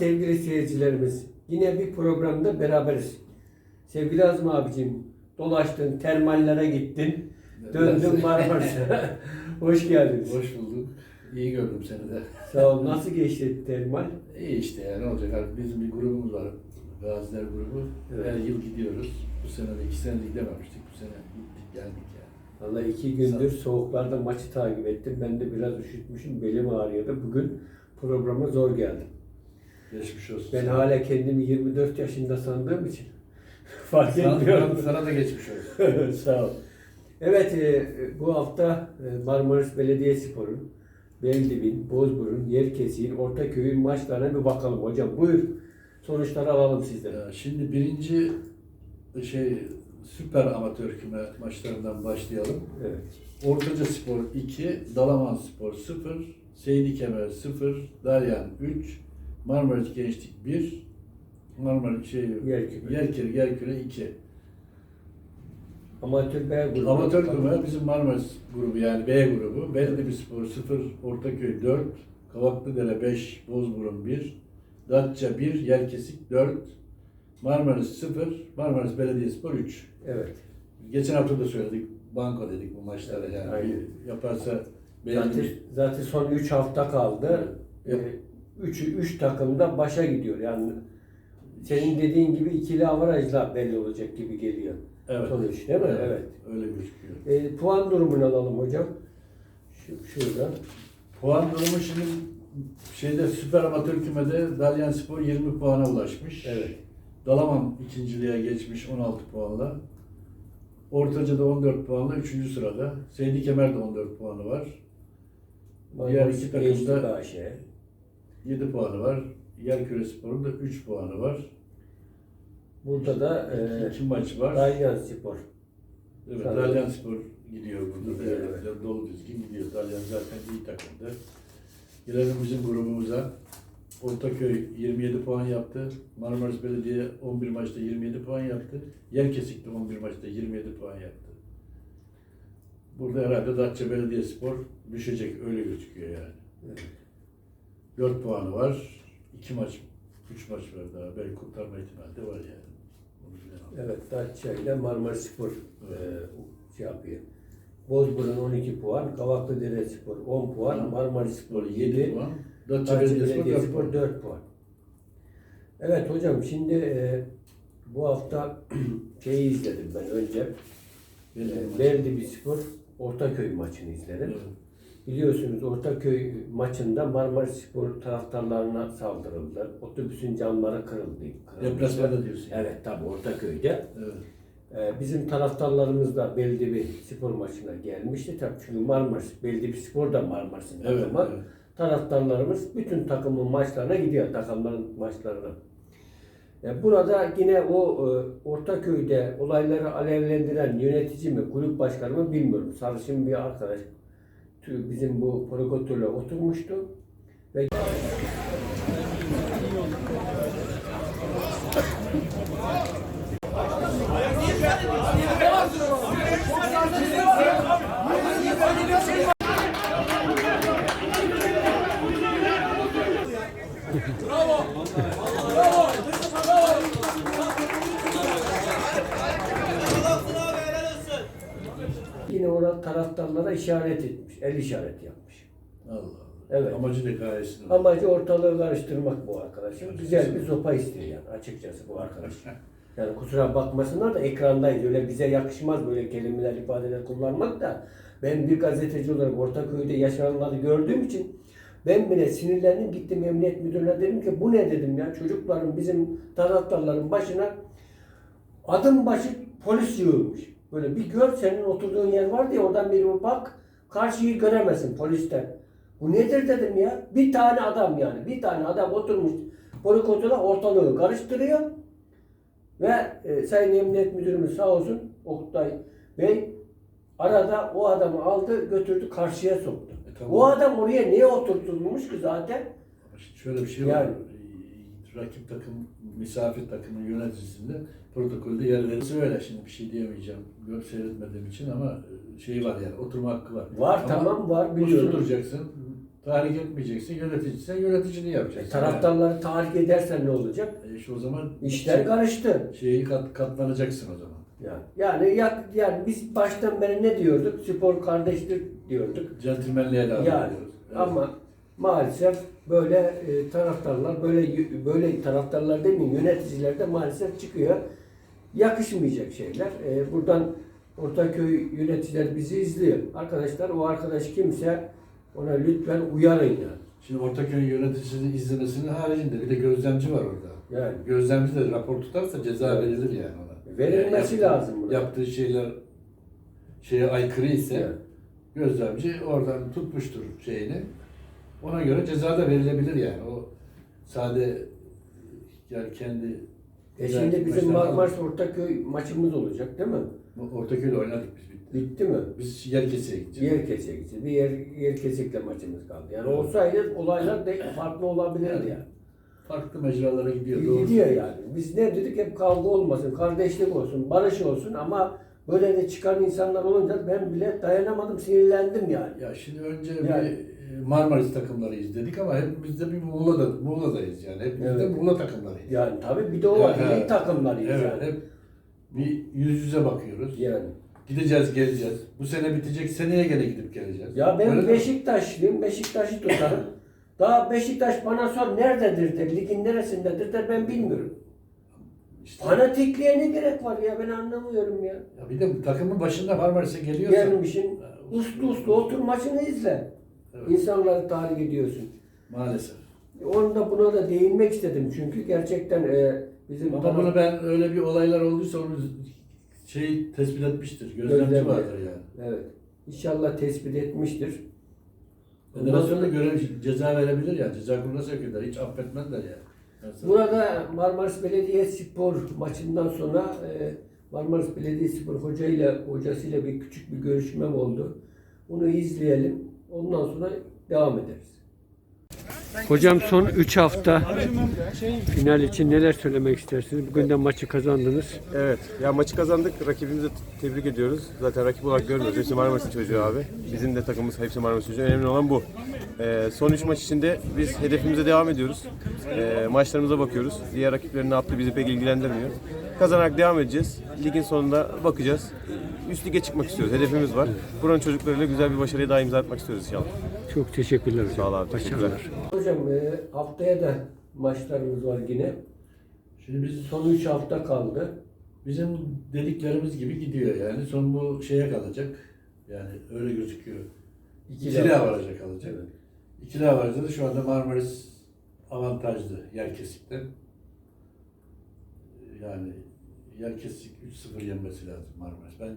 sevgili seyircilerimiz. Yine bir programda beraberiz. Sevgili Azmi abicim, dolaştın, termallere gittin, döndün Marmaris'e. Hoş geldiniz. Hoş bulduk. İyi gördüm seni de. Sağ ol. Nasıl geçti termal? İyi işte ya ne olacak abi bizim bir grubumuz var. Gaziler grubu. Evet. Her yıl gidiyoruz. Bu sene de iki sene gidememiştik. Bu sene gittik geldik ya. Vallahi iki gündür soğuklarda maçı takip ettim. Ben de biraz üşütmüşüm, belim ağrıyordu. Bugün programa zor geldim. Geçmiş olsun. Ben hala kendimi 24 yaşında sandığım için fark sana, etmiyorum. sana da geçmiş olsun. Sağ ol. Evet, e, bu hafta e, Marmaris Belediyespor, Beldibin, Bozburun, Yerkesin, Ortaköy'ün maçlarına bir bakalım hocam. Buyur. Sonuçları alalım sizden. Ya şimdi birinci şey süper amatör küme maçlarından başlayalım. Evet. Ortaca Spor 2, Dalaman Spor 0, Seydi Kemer 0, Dalyan 3, Marmaris Gençlik 1, Marmaris şey Yerküme. Yerkere Yerküre 2. Amatör B grubu. Amatör küme bizim Marmaris grubu yani B grubu. Belediye Spor 0, Ortaköy 4, Kavaklıdere 5, Bozburun 1, Datça 1, Yerkesik 4, Marmaris 0, Marmaris Belediyespor 3. Evet. Geçen hafta da söyledik, banko dedik bu maçlara yani. Aynen. Yaparsa Zaten, belli zaten son 3 hafta kaldı. Evet. 3 3 takım da başa gidiyor. Yani senin dediğin gibi ikili avarajla belli olacak gibi geliyor. Evet. Sonuç değil mi? Evet. Öyle gözüküyor. E, puan durumunu alalım hocam. Şu, şurada. Puan durumu şimdi şeyde süper amatör kümede Dalyan Spor 20 puana ulaşmış. Evet. Dalaman ikinciliğe geçmiş 16 puanla. Ortaca'da 14 puanla 3. sırada. Seydi Kemer'de 14 puanı var. Diğer iki takımda-. 7 puanı var. Yerköre Spor'un da 3 puanı var. Burada da İki, e, iki maç var. Dalyan Spor. Evet, Sanırım. Dalyan Spor gidiyor burada. Gidiyor, yani. evet. Dolu düzgün gidiyor. Dalyan zaten iyi takımdı. Gelelim bizim grubumuza. Ortaköy 27 puan yaptı. Marmaris Belediye 11 maçta 27 puan yaptı. Yerkesik de 11 maçta 27 puan yaptı. Burada herhalde Datça Belediyespor düşecek. Öyle gözüküyor yani. Evet. 4 puanı var. 2 maç, 3 maç var daha. Belki kurtarma ihtimali de var yani. Evet, Datça ile Marmaris Spor e, şey yapıyor. Bozburun 12 puan, Kavaklıdere Spor 10 puan, Hı. Marmaris Spor 7 7, puan. Datça Datça Belediyespor 4 Belediyespor puan. 4 puan. Evet hocam şimdi e, bu hafta şeyi izledim ben önce. Belediye E. Berdibi Spor Ortaköy maçını izledim. Evet. Biliyorsunuz Ortaköy maçında Marmaris Spor taraftarlarına saldırıldı. Otobüsün camları kırıldı. kırıldı. Deplasmanda diyorsun. yani. Evet tabii Ortaköy'de. Evet. Ee, bizim taraftarlarımız da Beldibi spor maçına gelmişti. Tabii çünkü Marmaris, Beldibi spor da Marmaris'in Evet, takımı. evet. Taraftarlarımız bütün takımın maçlarına gidiyor, takımların maçlarına. Ee, burada yine o e, Ortaköy'de olayları alevlendiren yönetici mi, kulüp başkanı mı bilmiyorum. Sarışın bir arkadaş bizim bu protokole oturmuştu. Ve yine orada taraftarlara işaret etmiş, el işareti yapmış. Allah Allah. Evet. Amacı da gayesinde. Amacı ortalığı karıştırmak bu arkadaşın. Güzel bir sopa istiyor yani açıkçası bu arkadaş. Yani kusura bakmasınlar da ekrandayız. Öyle bize yakışmaz böyle kelimeler, ifadeler kullanmak da. Ben bir gazeteci olarak Ortaköy'de yaşananları gördüğüm için ben bile sinirlendim. Gittim emniyet müdürüne dedim ki bu ne dedim ya. Çocukların bizim taraftarların başına adım başı polis yığılmış. Böyle bir gör senin oturduğun yer var diye oradan bir bak karşıyı göremezsin polisten. Bu nedir dedim ya. Bir tane adam yani. Bir tane adam oturmuş polikotoda ortalığı karıştırıyor. Ve e, Sayın Emniyet Müdürümüz sağ olsun Oktay Bey arada o adamı aldı götürdü karşıya soktu. E, tamam. O adam oraya niye oturtulmuş ki zaten? Şöyle bir şey Yani. var. Ee, Rakip takım, misafir takımın yöneticisinde protokolde yer öyle. Şimdi bir şey diyemeyeceğim. Gör seyretmediğim için ama e, şey var yani oturma hakkı var. Var Ama tamam var biliyorum. duracaksın. Tahrik etmeyeceksin. Yöneticisen yöneticiliği yapacaksın. Taraftarları tahrik edersen ne olacak? Yani, e işte o zaman İşler karıştı. şeyi kat, katlanacaksın o zaman. Yani, yani, ya- yani biz baştan beri ne diyorduk? Spor kardeştir diyorduk. Centilmenliğe devam Yani ediyoruz. Evet. ama maalesef böyle e, taraftarlar, böyle böyle taraftarlar demeyeyim, yöneticiler de maalesef çıkıyor. Yakışmayacak şeyler. E, buradan Ortaköy yöneticiler bizi izliyor. Arkadaşlar o arkadaş kimse ona lütfen uyarın yani. Şimdi Ortaköy yöneticisinin izlemesinin haricinde bir de gözlemci var orada. Yani Gözlemci de rapor tutarsa ceza Evet. verilir yani ona. Verilmesi Yani lazım buna. Yaptığı şeyler şeye aykırı ise Evet. gözlemci oradan tutmuştur şeyini. Ona göre ceza da verilebilir yani. O sade yani kendi E şimdi bizim Maçlar- Marmaris Ortaköy maçımız olacak değil mi? Ortaköy'de oynadık biz bitti. Bitti mi? Biz yer keseye gideceğiz. Yer gideceğiz. Bir yer, yer kesikle maçımız kaldı. Yani olsaydı olaylar de farklı olabilirdi yani. Farklı mecralara gidiyor. doğru. Gidiyor yani. Biz ne dedik hep kavga olmasın, kardeşlik olsun, barış olsun ama böyle de çıkan insanlar olunca ben bile dayanamadım, sinirlendim yani. Ya şimdi önce Yani. bir Marmaris takımları izledik ama hepimiz de bir Muğla'da, Muğla'dayız yani. Hepimiz de Evet. Muğla takımlarıyız. Yani tabii bir de o var, Evet. iyi takımlarıyız Evet, yani. hep bir yüz yüze bakıyoruz. Yani. Gideceğiz, geleceğiz. Bu sene bitecek, seneye gene gidip geleceğiz. Ya ben Öyle? Beşiktaşlıyım, Beşiktaş'ı tutarım. Daha Beşiktaş bana sor nerededir der, ligin neresindedir der ben bilmiyorum. İşte, Fanatikliğe ne gerek var ya ben anlamıyorum ya. ya bir de takımın başında Marmaris'e geliyorsa... Gelmişsin, uslu uslu otur maçını izle. Evet, İnsanları tahrik ediyorsun. maalesef. Onu da buna da değinmek istedim çünkü gerçekten e, bizim Ama taraf- bunu ben öyle bir olaylar olduysa onu şey tespit etmiştir. Gözlemci Gözlemci. vardır yani. evet inşallah tespit etmiştir. Federasyonda görev ceza verebilir ya. Ceza kuruluna sevk eder. Hiç affetmezler ya. Yani burada Marmaris Belediye Spor maçından sonra e, Marmaris Belediye Spor hocayla hocasıyla bir küçük bir görüşmem oldu. Bunu izleyelim. Ondan sonra devam ederiz. Hocam son 3 hafta final için neler söylemek istersiniz? Bugün de maçı kazandınız. Evet. Ya maçı kazandık. Rakibimizi tebrik ediyoruz. Zaten rakip olarak görmüyoruz. Hepsi Marmaris'in çocuğu abi. Bizim de takımımız hepsi Marmaris'in çocuğu. Önemli olan bu. Ee, son 3 maç içinde biz hedefimize devam ediyoruz. Ee, maçlarımıza bakıyoruz. Diğer rakiplerin ne yaptığı bizi pek ilgilendirmiyor. Kazanarak devam edeceğiz. Ligin sonunda bakacağız. Üst lige çıkmak istiyoruz. Hedefimiz var. Buranın çocuklarıyla güzel bir başarıya daha imza atmak istiyoruz inşallah. Çok teşekkürler hocam. Sağ ol abi. Teşekkürler. Hocam e, haftaya da maçlarımız var yine. Şimdi biz Son 3 hafta kaldı. bizim dediklerimiz gibi gidiyor yani. Son bu şeye kalacak. Yani öyle gözüküyor. İkili İkili avaraj. avaraja kalacak. Evet. İkili avarajda da şu anda Marmaris avantajlı yer kesikte. Yani yer kesik 3-0 yenmesi lazım Marmaris. Ben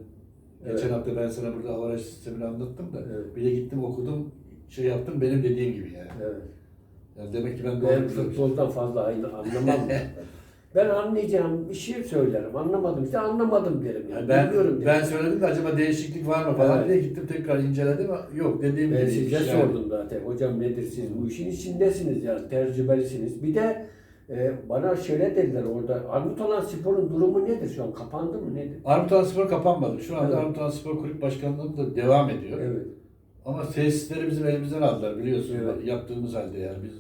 Evet. geçen hafta ben sana burada avaraj sistemini anlattım da Evet. bir de gittim okudum şey yaptım benim dediğim gibi yani. Evet. Yani demek ki ben doğru Ben biliyorum. futboldan fazla aynı anlamam. ben anlayacağım bir şey söylerim. Anlamadım işte anlamadım derim. Yani. Yani ben Bilmiyorum derim. ben söyledim de acaba değişiklik var mı falan Evet. diye gittim tekrar inceledim. Yok dediğim Ben gibi. size yani. sordum zaten. Hocam nedir siz bu işin içindesiniz yani tecrübelisiniz. Bir de e, bana şöyle dediler orada Armut olan sporun durumu nedir şu an? Kapandı mı nedir? Armutan Spor kapanmadı. Şu anda Evet. Armutan Spor Kulüp Başkanlığı da devam ediyor. Evet. Ama tesisleri bizim elimizden aldılar biliyorsun. Evet. Yaptığımız halde yani biz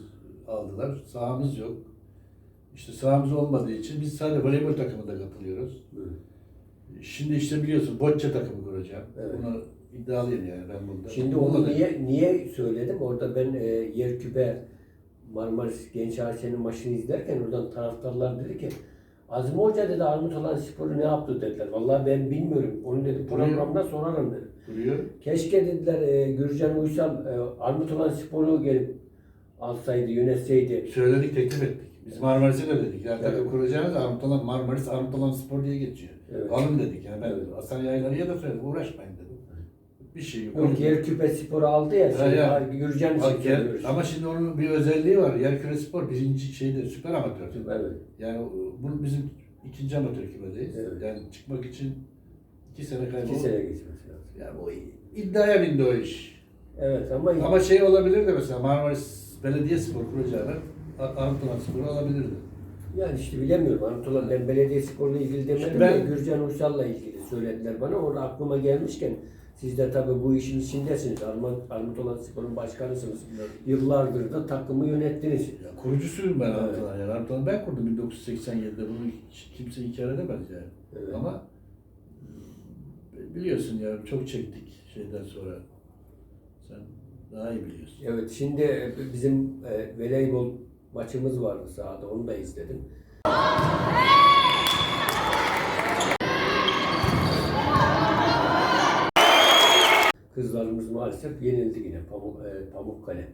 aldılar. Sahamız yok. İşte sahamız olmadığı için biz sadece voleybol takımında katılıyoruz. Şimdi işte biliyorsun bocce takımı kuracağım. Evet. Bunu iddialıyım yani ben burada. Şimdi Bununla onu da- niye niye söyledim? Orada ben e, Yerküpe Marmaris Genç AŞ'nin maçını izlerken oradan taraftarlar dedi ki Azmi Hoca dedi Armut olan sporu ne yaptı dediler. Vallahi ben bilmiyorum. Onu dedi programda sorarım dedi. duruyor. Keşke dediler e, Gürcan Uysal e, Armut olan sporu gelip alsaydı, yönetseydi. Söyledik, teklif ettik. Biz Marmaris'e de dedik. Yani Evet. kuracağınız Armutalan Marmaris Armutalan Spor diye geçiyor. Evet. Alın dedik. Yani ben Evet. Hasan Yayları'ya da söyledim. Uğraşmayın dedim. Bir şey yok. Yok Yerküpe sporu aldı ya. Şey, ya. Gürcan Bak, yer- ama şimdi onun bir özelliği var. Yerküre Spor birinci şeyde süper amatör. Evet. Yani bu bizim ikinci amatör kümedeyiz. Evet. Yani çıkmak için iki sene kaybı. İki sene geçmesi lazım. Yani o iddiaya bindi o iş. Evet ama, Ama şey olabilir de mesela Marmaris Belediye Spor kuracağına Armutalan Spor'u alabilirdi. yani işte bilemiyorum. Anadolu ben belediye sporla ilgili demedim İşte ben- de Gürcan Uysal'la ilgili söylediler bana. Orada aklıma gelmişken Siz de tabii bu işin içindesiniz. Armut, Armut olan Spor'un başkanısınız. Yıllardır da takımı yönettiniz. Ya, kurucusuyum ben Evet. Armut'un. Yani Armut'un ben kurdum 1987'de. Bunu hiç kimse inkar edemez yani. Evet. Ama e, biliyorsun ya çok çektik şeyden sonra. Sen daha iyi biliyorsun. Evet şimdi e, bizim e, voleybol maçımız vardı sahada onu da izledim. Kızlarımız maalesef yenildi yine Pamuk, e, Pamukkale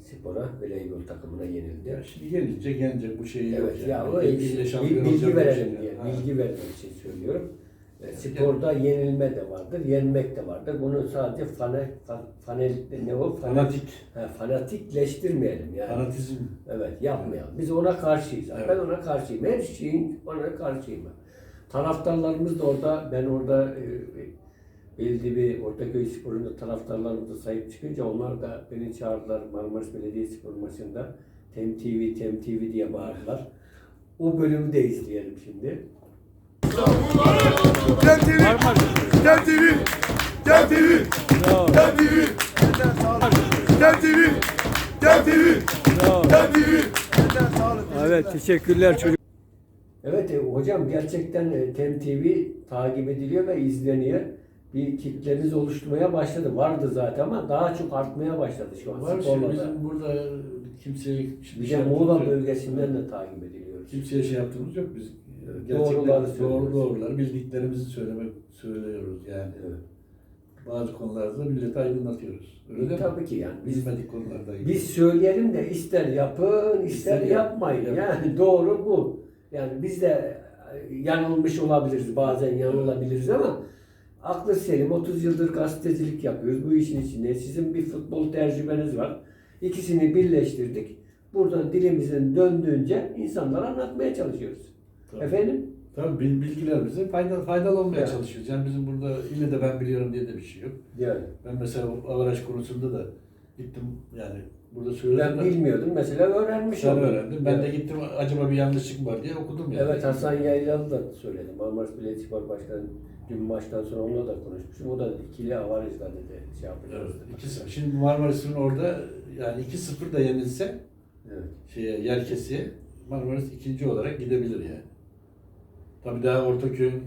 Spor'a voleybol takımına yenildi. Ya şimdi gelince gelince bu şeyi Evet yani. ya o bilgi verelim şey diye, yani. Ha. bilgi vermek için söylüyorum. E, sporda yenilme de vardır, yenmek de vardır. Bunu sadece fane, fan, fanel, ne o? Fanatik. Ha, fanatikleştirmeyelim yani. Fanatizm. Evet yapmayalım. Biz ona karşıyız. Evet. Ben ona karşıyım. Her şeyin ona karşıyım. Taraftarlarımız da orada, ben orada e, belli bir Ortaköy Spor'un taraftarlarımız da sahip çıkınca onlar da beni çağırdılar Marmaris Belediyespor maçında. Tem TV, Tem TV diye bağırdılar. O bölümü de izleyelim şimdi. Gel TV. Gel TV. Gel TV. Gel TV. Gel TV. Gel TV. Gel TV. Evet teşekkürler çocuk. Evet e, hocam gerçekten e, Tem TV takip ediliyor ve izleniyor. Bir kitlemiz oluşturmaya başladı. Vardı zaten ama daha çok artmaya başladı şu an Var sporla şimdi da. bizim burada kimseye Bir şey yaptığımız Muğla yok. bölgesinden de takip ediliyoruz. Kimseye şey yaptığımız yok biz. Evet, Gerçekten doğru doğruları bildiklerimizi söylemek söylüyoruz yani. Evet. Bazı konularda milleti aydınlatıyoruz. Öyle değil mi? Tabii ki yani. Biz, Bilmedik konularda. biz söyleyelim de ister yapın ister, İster yap- yapmayın. yap. Yani doğru bu. Yani biz de e, yanılmış olabiliriz bazen yanılabiliriz ama aklı selim 30 yıldır gazetecilik yapıyoruz bu işin içinde. Sizin bir futbol tecrübeniz var. İkisini birleştirdik. Buradan dilimizin döndüğünce insanlara anlatmaya çalışıyoruz. Tabii. Efendim? Tabii bil- bilgiler bize faydalı, faydalı olmaya Evet. çalışıyoruz. Yani bizim burada ille de ben biliyorum diye de bir şey yok. Yani. Ben mesela avaraj konusunda da gittim yani burada söyledim. Ben bilmiyordum mesela öğrenmiş Sen oldum. öğrendim. Ben de Evet. gittim acaba bir yanlışlık mı var diye okudum yani. Evet Hasan Yaylalı da söyledi. Marmaris Belediyespor Başkanı dün maçtan sonra onunla da konuşmuştum. O da ikili avarajla dedi şey yapacağız Evet, dedi. 2-0. Şimdi Marmaris'in orada yani 2-0 da yenilse Evet. şeye Yerkesi'ye Marmaris ikinci olarak gidebilir yani. Tabii daha Ortaköy'ün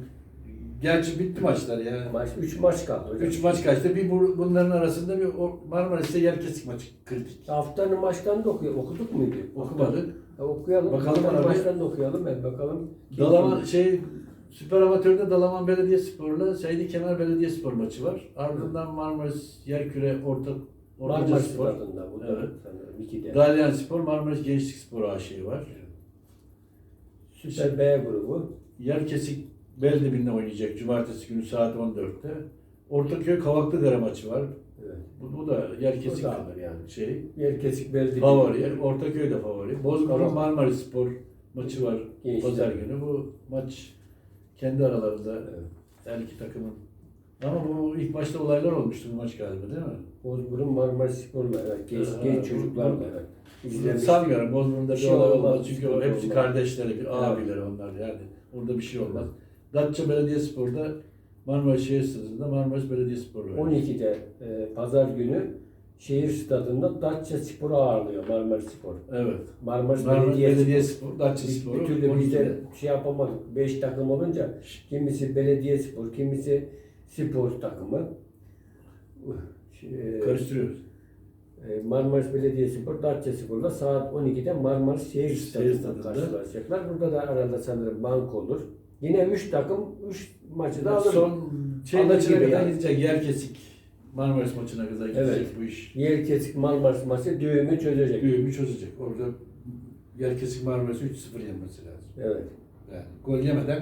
gerçi bitti maçlar yani. Maç 3 maç kaldı hocam. 3 maç kaçtı. Bir bu- bunların arasında bir Marmaris'te Yerkesik maçı kritik. Haftanın maçlarını da okuyor. Okuduk muydu? Okumadık. Ha, okuyalım. Bakalım Haftanın maçlarını da okuyalım. Evet bakalım. Kim? şey Süper Amatör'de Dalaman Belediyespor'la Seydi Kemer Belediyespor maçı var. Ardından Marmaris Yerküre Orta Marmaris Spor. stadında bu da Evet. sanırım. Dalyan Spor, Marmaris Gençlik Spor AŞ var. Süper B grubu. Yerkesik Beldibin'le oynayacak Cumartesi günü saat 14'te. Ortaköy Kavaklıdere maçı var. Evet. Bu, bu da Yerkesik O da alır yani. şey. Yer kesik belli. Favori. Ortaköy de favori. Tamam. Marmaris Spor maçı var Gençler. pazar günü. Bu maç kendi aralarında Evet. her iki takımın. Ama bu ilk başta olaylar olmuştu bu maç galiba değil mi? Bozburun Marmaris Spor'la evet. Genç, Ha, genç çocuklar evet. Sanmıyorum Bozburun'da Bir şey olay olmaz, olmaz. Çünkü o sıkıntı hepsi olmaz. kardeşleri, bir abileri onlar yani. Orada bir şey olmaz. Datça Belediyespor'da Marmaris Şehir Stadı'nda Marmaris Belediyespor var. 12'de e, pazar günü şehir stadında Datça Spor'u ağırlıyor Marmaris Spor. Evet. Marmaris, Marmaris Belediye Belediyespor, Datça Spor'u bir türlü biz 12'de. de şey yapamadık. 5 takım olunca kimisi belediye spor, kimisi spor takımı. E, karıştırıyoruz. e, Marmaris Belediyespor, Datça Spor'la saat 12'de Marmaris Şehir Stadı'nda karşılaşacaklar. Burada da arada sanırım bank olur. Yine 3 takım 3 maçı da alır. Son şey maçına kadar yani. gidecek. Yer kesik. Marmaris maçına kadar gidecek Evet. bu iş. Yer kesik Marmaris maçı düğümü çözecek. Büyümü çözecek. Orada yer kesik Marmaris'i 3-0 yenmesi lazım. Evet. Yani gol yemeden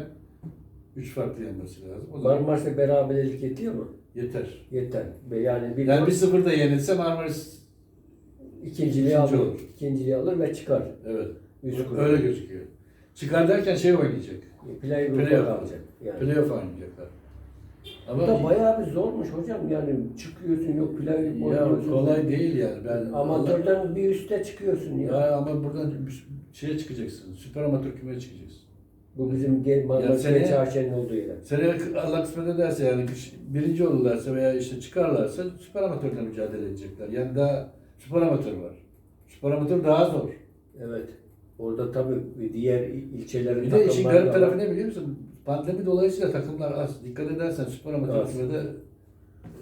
3 farklı yenmesi lazım. O zaman Marmaris'e beraberlik yetiyor mu? yeter. Yeter. Ve Yani bir Yani 1-0 da yenilse Marmaris ikinciliği ikinci alır. olur. İkinciliği alır ve çıkar. evet. Üst grup. Öyle gözüküyor. Çıkar derken şey oynayacak. Play gruba Playoff. kalacak. Yani. Playoff oynayacaklar. Bu da bayağı bir zormuş hocam. Yani çıkıyorsun yok play ya oynuyorsun. kolay değil yani. Ben Amatörden bir üste çıkıyorsun ya. Ya ama buradan şeye çıkacaksın. Süper amatör kümeye çıkacaksın. Bu bizim Gen- Marmaris seneye- AŞ'nin olduğu yer. Seneye Allah kısmet ederse yani birinci olurlarsa veya işte çıkarlarsa süper amatörle mücadele edecekler. Yani daha süper amatör var. Süper amatör daha zor. Evet. Orada tabii diğer il- ilçelerin Bir de işin takımları garip da tarafı ne biliyor musun? Pandemi dolayısıyla takımlar az. Dikkat edersen süper amatör Az. kümede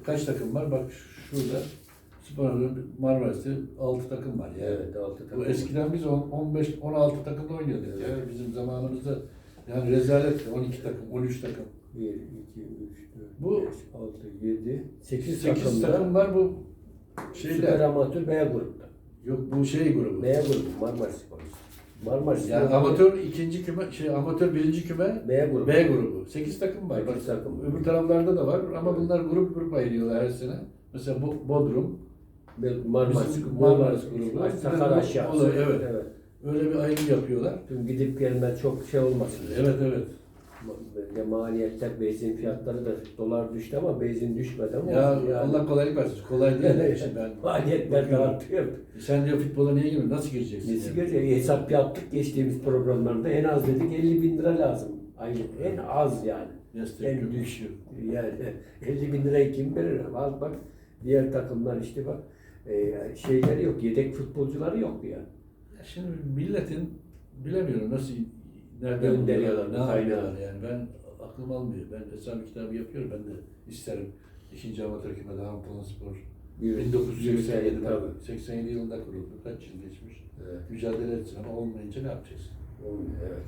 kaç takım var? Bak şurada süper amatör Marmaris'te 6 takım var yani. Evet, altı Bu takım. eskiden biz 10, 15 16 takımda oynuyorduk Evet. ya. Bizim zamanımızda yani rezalet 12 takım, 13 takım. 1, 2, 3, 4, Bu- 5, 6, 7, 8, 8 takımda takım var bu Süper şeyde. Amatör B grupta. Yok bu şey grubu. B grubu Marmaris Spor. Marmaris Yani Spor amatör ikinci küme, şey amatör birinci küme B grubu. B grubu. 8 takım var. Sekiz Bak, takım. Öbür taraflarda da var ama bunlar grup grup ayırıyorlar her sene. Mesela bu Bodrum Marmaris, Bizim Marmaris grubu. Sakar aşağısı. Evet. evet. öyle bir ayrım yapıyorlar. Tüm gidip gelme çok şey olmasın. Evet evet. Böyle maliyetler, benzin fiyatları da dolar düştü ama benzin düşmedi ama Ya olsun yani. Allah kolaylık versin. Kolay değil de işte ben. Maliyetler de artıyor. Sen diyor futbola niye girmiyorsun? Nasıl gireceksin? Nesi yani? görüyor? Hesap yaptık geçtiğimiz programlarda en az dedik 50 bin lira lazım. Aylık en az yani. Destek En yok, düşük. şey. Yani 50 bin lirayı kim verir? Bak bak diğer takımlar işte bak e, şeyleri yok, yedek futbolcuları yok yani. Ya şimdi milletin bilemiyorum nasıl nereden Gönderiyorlar ne yapıyorlar yani. Ben aklım almıyor. Ben hesap kitabı yapıyorum. Ben de isterim. İkinci amatör kümede Antalya Spor. 1987 tabii. 87 yılında kuruldu. Kaç yıl geçmiş. Evet. Mücadele etsin ama olmayınca ne yapacağız? Olmuyor, evet.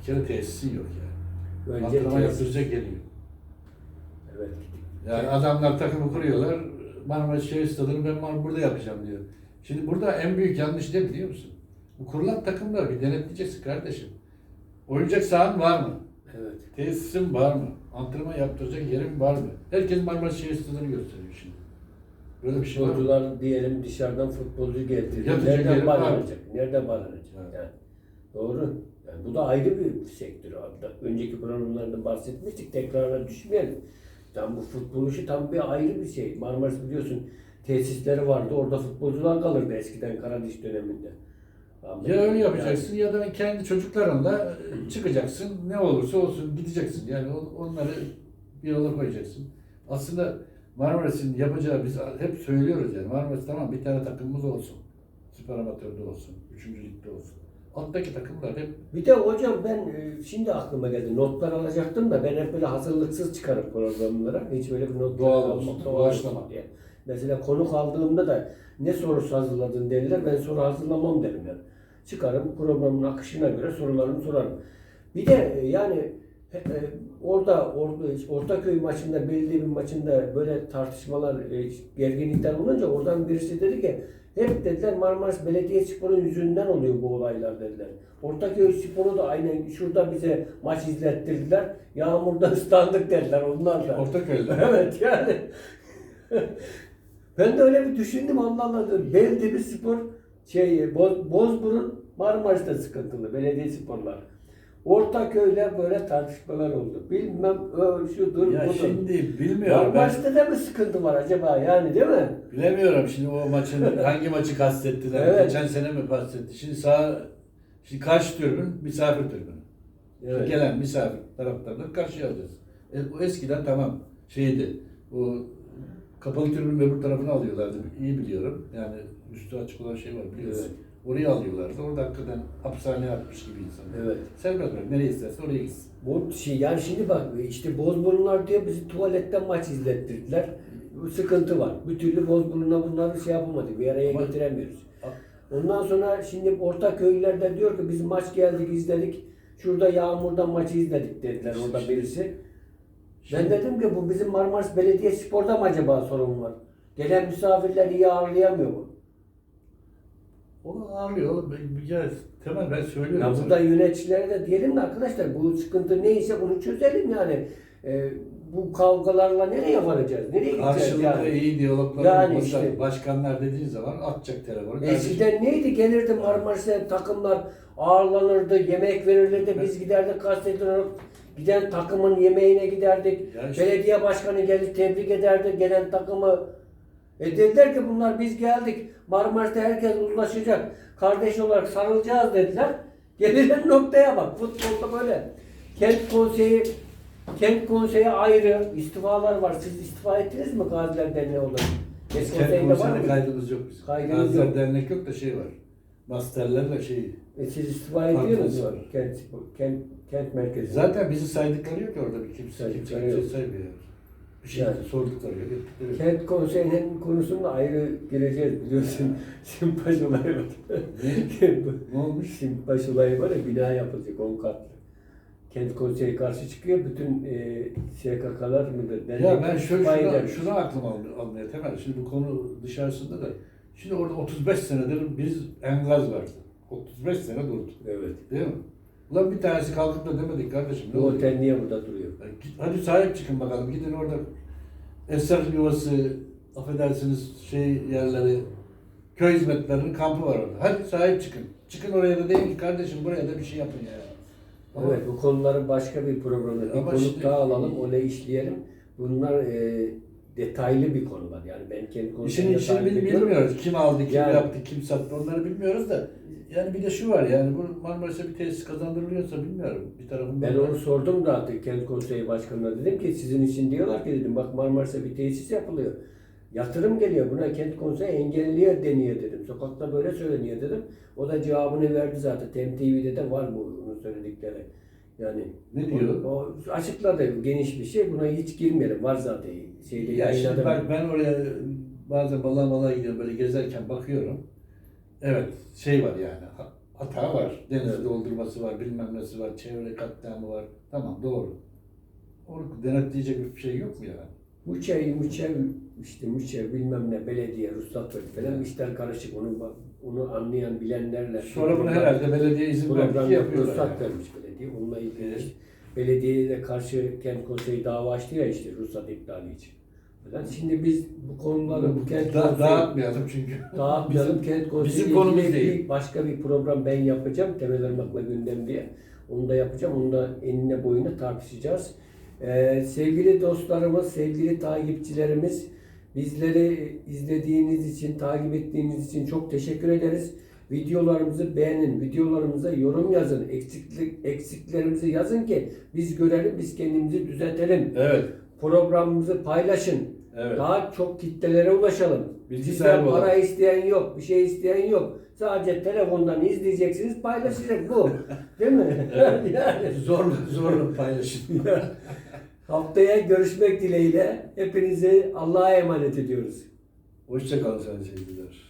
Bir kere tesisin yok yani. Önce Antrenman tesis- yaptıracak geliyor. Evet. Yani adamlar takımı kuruyorlar. Marmara Şehir Stadı'nı ben Mar- burada yapacağım diyor. Şimdi burada en büyük yanlış ne biliyor musun? Bu kurulan takımlar bir denetleyeceksin kardeşim. Oyuncak sahan var mı? Evet. Tesisin var mı? Antrenman yaptıracak yerin var mı? Herkes Marmara Şehir Stadı'nı gösteriyor şimdi. Böyle bir şey var mı? Futbolcular diyelim dışarıdan futbolcu getirdi. Yatacak Nereden yeri var. bağlanacak? Nerede bağlanacak? Evet. Yani. Doğru. Yani bu da ayrı bir sektör. abi. Da- Önceki programlarda bahsetmiştik. Tekrarına düşmeyelim. Tam bu futbol işi tam bir ayrı bir şey. Marmaris biliyorsun tesisleri vardı. Orada futbolcular kalırdı eskiden Karadiş döneminde. Ya öyle yani- yapacaksın ya da kendi çocuklarınla çıkacaksın. Ne olursa olsun gideceksin. Yani on- onları bir yola koyacaksın. Aslında Marmaris'in yapacağı biz hep söylüyoruz yani. Marmaris tamam bir tane takımımız olsun. Süper amatörde olsun. Üçüncü ligde olsun. Alttaki takımlar hep Bir de hocam ben e, şimdi aklıma geldi. Notlar alacaktım da ben hep böyle hazırlıksız çıkarım programlara. Hiç böyle bir not Doğal olsun, doğaçlama. diye. Mesela konuk aldığımda da ne sorusu hazırladın derler. Ben soru hazırlamam derim yani. Çıkarım programın akışına göre sorularımı sorarım. Bir de e, yani e, e, orada Ortaköy maçında belli bir maçında böyle tartışmalar gerginlikler olunca oradan birisi dedi ki hep dediler Marmaris Belediyespor'un yüzünden oluyor bu olaylar dediler. Ortaköy Spor'u da aynen şurada bize maç izlettirdiler. Yağmurda ıslandık dediler onlar da. Ortaköy'de. evet yani. ben de öyle bir düşündüm Allah Allah. Belediye spor şey Boz, Bozburun Marmaris'te sıkıntılı belediye sporlar. Ortaköy'le böyle tartışmalar oldu. Bilmem ö, şudur Ya budur. şimdi bilmiyorum ben. Marmaris'te de mi sıkıntı var acaba yani değil mi? Bilemiyorum şimdi o maçın hangi maçı kastettiler. Evet. Geçen sene mi kastetti? Şimdi sağ şimdi karşı tribün misafir tribünü. Evet. Gelen misafir taraftarları karşıya alacağız. E, o eskiden tamam şeydi. O kapalı tribünün öbür tarafını alıyorlardı. İyi biliyorum. Yani üstü açık olan şey var biliyorsun. Evet. Oraya alıyorlardı. Orada hakikaten hapishane yapmış gibi insan. Evet. Serbest bırak. Nereye isterse oraya gitsin. Bu şey, yani şimdi bak işte Bozburunlar diyor bizi tuvaletten maç izlettirdiler. Bu sıkıntı var. Bir türlü Bozburun'a bunları şey yapamadık. Bir araya Ama- getiremiyoruz. Ondan sonra şimdi orta köylüler de diyor ki biz maç geldik izledik. Şurada yağmurda maçı izledik dediler orada birisi. Ben dedim ki bu bizim Marmaris Belediye Spor'da mı acaba sorun var? Gelen misafirler iyi ağırlayamıyor mu? O ağırlıyor Bir kere temel ben söylüyorum. Ya burada yöneticilere de diyelim de arkadaşlar bu sıkıntı neyse bunu çözelim yani. Ee, bu kavgalarla nereye varacağız? Nereye gideceğiz Karşılıklı yani? iyi diyaloglar Yani olmasa işte. başkanlar dediğin zaman atacak telefonu. Kardeşim, Eskiden neydi? Gelirdi Marmaris'e takımlar ağırlanırdı, yemek verilirdi. Biz giderdik gazeteciler giden takımın yemeğine giderdik. Ya işte- Belediye başkanı gelip tebrik ederdi gelen takımı. E dediler ki bunlar biz geldik. Marmaris'te herkes uzlaşacak. Kardeş olarak sarılacağız dediler. Gelinen noktaya bak. Futbolda böyle. Kent konseyi Kent konseyi ayrı istifalar var. Siz istifa ettiniz mi Gaziler Derneği olarak? Kent Kent konseyinde var konseyinde mı? kaydımız yok bizim. Kaydımız Gaziler yok. Dernek yok da şey var. Masterlerle şey. E siz istifa ediyor musunuz? var. Kent, kent, kent merkezi. Zaten bizi saydıkları yok ki orada bir kimse. Kimse Saydıkları kimse yok. saymıyor. Şey Yani. sordukları yok. Kent konseyinin konusunda ayrı gireceğiz biliyorsun. Simpaş olayı var. Ne olmuş? Simpaş olayı var ya bina yapılacak 10 katlı. Kent konseyi karşı çıkıyor. Bütün e, SKK'lar mıdır? Ya dernekler ben şöyle istifa şunu, edermiş. şunu aklıma al- almaya temel. Şimdi bu konu dışarısında da. Şimdi orada 35 senedir biz enkaz vardı. 35 sene durdu. Evet. Değil mi? Ulan bir tanesi kalkıp da demedik kardeşim. ne otel niye burada duruyor? Hadi sahip çıkın bakalım. Gidin orada Eser Yuvası, affedersiniz şey yerleri, köy hizmetlerinin kampı var orada. Hadi sahip çıkın. Çıkın oraya da deyin ki kardeşim buraya da bir şey yapın ya. Ama Evet bu konuları başka bir programda bir konuk şimdi- daha alalım onu işleyelim. Bunlar e, detaylı bir konular. Yani ben kendi İşin konusunda içini bil- ediyorum. bilmiyoruz. Kim aldı, kim Yani- yaptı, kim sattı onları bilmiyoruz da. Yani bir de şu var yani bu Marmaris'e bir tesis kazandırılıyorsa bilmiyorum. Bir tarafından Ben onu sordum da kent konseyi başkanına dedim ki sizin için diyorlar ki dedim bak Marmaris'e bir tesis yapılıyor. Yatırım geliyor buna kent konseyi engelliyor deniyor dedim. Sokakta böyle söyleniyor dedim. O da cevabını verdi zaten. TEM-TV'de de var bu onun söyledikleri. Yani Ne diyor? O, o açıkladı geniş bir şey. Buna hiç girmeyelim. Var zaten. Şeyde Ya şimdi bak ben oraya bazen balığa balığa gidiyorum böyle gezerken bakıyorum. Evet şey var yani ha- hata var. Denizi doldurması var, bilmem nesi var, çevre katliamı var. Tamam doğru. Onu denetleyecek bir şey yok mu ya? Müçev, müçev, işte müçev bilmem ne belediye, ruhsat verdi falan Evet. işler karışık. Onu onu anlayan bilenlerle. Sonra bunu herhalde belediye izin verdi ki yapıyor, yapıyorlar. ruhsat Yani. vermiş belediye. Onunla ilgili Evet. belediyeye de karşı kent konseyi dava açtı ya işte ruhsat iptali için. Şimdi biz bu konuları bu kent Da, dağıtmayalım çünkü. dağıtmayalım. Kent konseyi bizim konumuz değil. başka bir program ben yapacağım. Temel Irmak'la gündem diye. Onu da yapacağım. Onu da enine boyuna tartışacağız. Ee, sevgili dostlarımız, sevgili takipçilerimiz, bizleri izlediğiniz için, takip ettiğiniz için çok teşekkür ederiz. Videolarımızı beğenin, videolarımıza yorum yazın, eksiklik, eksiklerimizi yazın ki biz görelim, biz kendimizi düzeltelim. Evet. Programımızı paylaşın. Evet. Daha çok kitlelere ulaşalım. Bilgi Sizden para isteyen yok, bir şey isteyen yok. Sadece telefondan izleyeceksiniz, paylaşacak bu. Değil mi? yani. Zorla zorla paylaşın. Haftaya görüşmek dileğiyle hepinizi Allah'a emanet ediyoruz. Hoşçakalın sayın